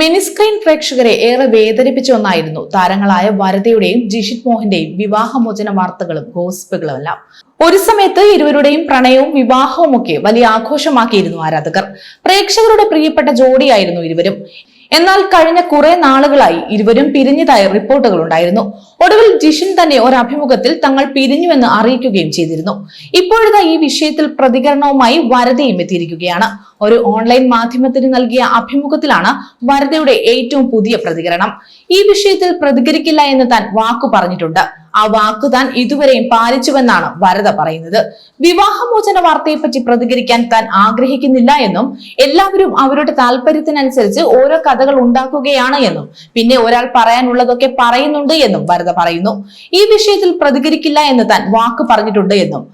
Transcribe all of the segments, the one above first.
Mini screen പ്രേക്ഷകരെ ഏറെ വേദനിപ്പിച്ച ഒന്നായിരുന്നു താരങ്ങളായ വരതയുടെയും ജിഷിത് മോഹന്റെയും വിവാഹമോചന വാർത്തകളും ഗോസിപ്പുകളും എല്ലാം ഒരു സമയത്ത് ഇരുവരുടെയും പ്രണയവും വിവാഹവും ഒക്കെ വലിയ ആഘോഷമാക്കിയിരുന്നു ആരാധകർ. പ്രേക്ഷകരുടെ പ്രിയപ്പെട്ട ജോഡിയായിരുന്നു ഇരുവരും. എന്നാൽ കഴിഞ്ഞ കുറെ നാളുകളായി ഇരുവരും പിരിഞ്ഞതായി റിപ്പോർട്ടുകൾ ഉണ്ടായിരുന്നു ഒടുവിൽ ജിഷിൻ തന്നെ ഒരു അഭിമുഖത്തിൽ തങ്ങൾ പിരിഞ്ഞുവെന്ന് അറിയിക്കുകയും ചെയ്തിരുന്നു. ഇപ്പോഴത്തെ ഈ വിഷയത്തിൽ പ്രതികരണവുമായി വരതയും എത്തിയിരിക്കുകയാണ്. ഒരു ഓൺലൈൻ മാധ്യമത്തിന് നൽകിയ അഭിമുഖത്തിലാണ് വരതയുടെ ഏറ്റവും പുതിയ പ്രതികരണം. ഈ വിഷയത്തിൽ പ്രതികരിക്കില്ല എന്ന് താൻ വാക്കു പറഞ്ഞിട്ടുണ്ട്. ആ വാക്ക് താൻ ഇതുവരെയും പാലിച്ചുവെന്നാണ് വരദ പറയുന്നത്. വിവാഹമോചന വാർത്തയെപ്പറ്റി പ്രതികരിക്കാൻ താൻ ആഗ്രഹിക്കുന്നില്ല എന്നും എല്ലാവരും അവരുടെ താല്പര്യത്തിനനുസരിച്ച് ഓരോ കഥകൾ ഉണ്ടാക്കുകയാണ് എന്നും പിന്നെ ഒരാൾ പറയാനുള്ളതൊക്കെ പറയുന്നുണ്ട് എന്നും വരദ പറയുന്നു. ഈ വിഷയത്തിൽ പ്രതികരിക്കില്ല എന്ന് താൻ വാക്ക് പറഞ്ഞിട്ടുണ്ട് എന്നും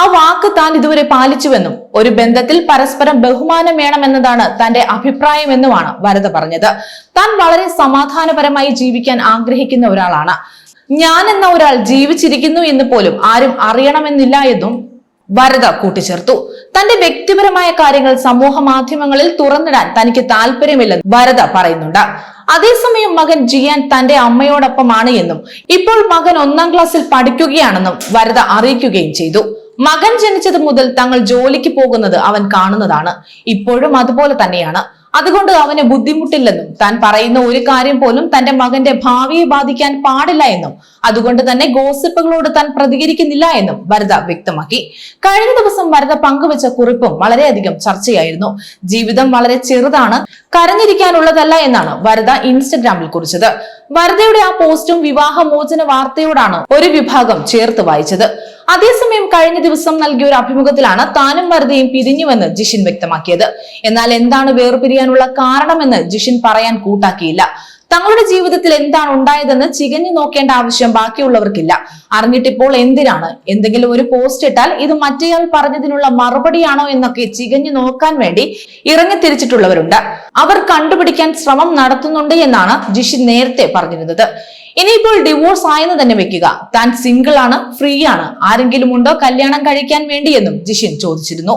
ആ വാക്ക് താൻ ഇതുവരെ പാലിച്ചുവെന്നും ഒരു ബന്ധത്തിൽ പരസ്പരം ബഹുമാനം വേണമെന്നതാണ് തന്റെ അഭിപ്രായമെന്നുമാണ് വരദ പറഞ്ഞത്. താൻ വളരെ സമാധാനപരമായി ജീവിക്കാൻ ആഗ്രഹിക്കുന്ന ഒരാളാണ്. ഞാൻ എന്ന ഒരാൾ ജീവിച്ചിരിക്കുന്നു എന്ന് പോലും ആരും അറിയണമെന്നില്ല എന്നും വരദ കൂട്ടിച്ചേർത്തു. തന്റെ വ്യക്തിപരമായ കാര്യങ്ങൾ സമൂഹ മാധ്യമങ്ങളിൽ തുറന്നിടാൻ തനിക്ക് താല്പര്യമില്ലെന്ന് വരദ പറയുന്നുണ്ട്. അതേസമയം മകൻ ജിയാൻ തന്റെ അമ്മയോടൊപ്പമാണ് എന്നും ഇപ്പോൾ മകൻ ഒന്നാം ക്ലാസ്സിൽ പഠിക്കുകയാണെന്നും വരദ അറിയിക്കുകയും ചെയ്തു. മകൻ ജനിച്ചത് മുതൽ തങ്ങൾ ജോലിക്ക് പോകുന്നത് അവൻ കാണുന്നതാണ്. ഇപ്പോഴും അതുപോലെ തന്നെയാണ്. അതുകൊണ്ട് അവന് ബുദ്ധിമുട്ടില്ലെന്നും താൻ പറയുന്ന ഒരു കാര്യം പോലും തന്റെ മകന്റെ ഭാവിയെ ബാധിക്കാൻ പാടില്ല എന്നും അതുകൊണ്ട് തന്നെ ഗോസിപ്പുകളോട് താൻ പ്രതികരിക്കുന്നില്ല എന്നും വരദ വ്യക്തമാക്കി. കഴിഞ്ഞ ദിവസം വരദ പങ്കുവച്ച കുറിപ്പും വളരെയധികം ചർച്ചയായിരുന്നു. ജീവിതം വളരെ ചെറുതാണ് കരഞ്ഞിരിക്കാനുള്ളതല്ല എന്നാണ് വരദ ഇൻസ്റ്റഗ്രാമിൽ കുറിച്ചത്. വരദയുടെ ആ പോസ്റ്റും വിവാഹമോചന വാർത്തയോടാണ് ഒരു വിഭാഗം ചേർത്ത് വായിച്ചത്. അതേസമയം കഴിഞ്ഞ ദിവസം നൽകിയ ഒരു അഭിമുഖത്തിലാണ് താനും വരദയും പിരിഞ്ഞുവെന്ന് ജിഷിൻ വ്യക്തമാക്കിയത്. എന്നാൽ എന്താണ് വേർപിരിയാനുള്ള കാരണമെന്ന് ജിഷിൻ പറയാൻ കൂട്ടാക്കിയില്ല. തങ്ങളുടെ ജീവിതത്തിൽ എന്താണ് ഉണ്ടായതെന്ന് ചികഞ്ഞു നോക്കേണ്ട ആവശ്യം ബാക്കിയുള്ളവർക്കില്ല. അറിഞ്ഞിട്ടിപ്പോൾ എന്തിനാണ്? എന്തെങ്കിലും ഒരു പോസ്റ്റ് ഇട്ടാൽ ഇത് മറ്റേയാൾ പറഞ്ഞതിനുള്ള മറുപടിയാണോ എന്നൊക്കെ ചികഞ്ഞു നോക്കാൻ വേണ്ടി ഇറങ്ങി തിരിച്ചിട്ടുള്ളവരുണ്ട് അവർ കണ്ടുപിടിക്കാൻ ശ്രമം നടത്തുന്നുണ്ട് എന്നാണ് ജിഷിൻ നേരത്തെ പറഞ്ഞിരുന്നത്. ഇനിയിപ്പോൾ ഡിവോഴ്സ് ആയെന്ന് തന്നെ വെക്കുക. താൻ സിംഗിൾ ആണ് ഫ്രീ ആണ്. ആരെങ്കിലും ഉണ്ടോ കല്യാണം കഴിക്കാൻ വേണ്ടിയെന്നും ജിഷിൻ ചോദിച്ചിരുന്നു.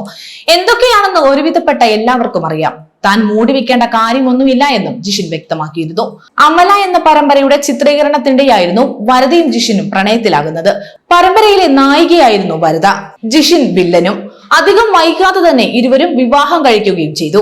എന്തൊക്കെയാണെന്ന് ഒരുവിധപ്പെട്ട എല്ലാവർക്കും അറിയാം. താൻ മൂടി വെക്കേണ്ട കാര്യമൊന്നുമില്ല എന്നും ജിഷിൻ വ്യക്തമാക്കിയിരുന്നു. അമല എന്ന പരമ്പരയുടെ ചിത്രീകരണത്തിന്റെയായിരുന്നു വരതയും ജിഷിനും പ്രണയത്തിലാകുന്നത്. പരമ്പരയിലെ നായികയായിരുന്നു വരത. ജിഷിൻ വില്ലനും അധികം വൈകാതെ തന്നെ ഇരുവരും വിവാഹം കഴിക്കുകയും ചെയ്തു.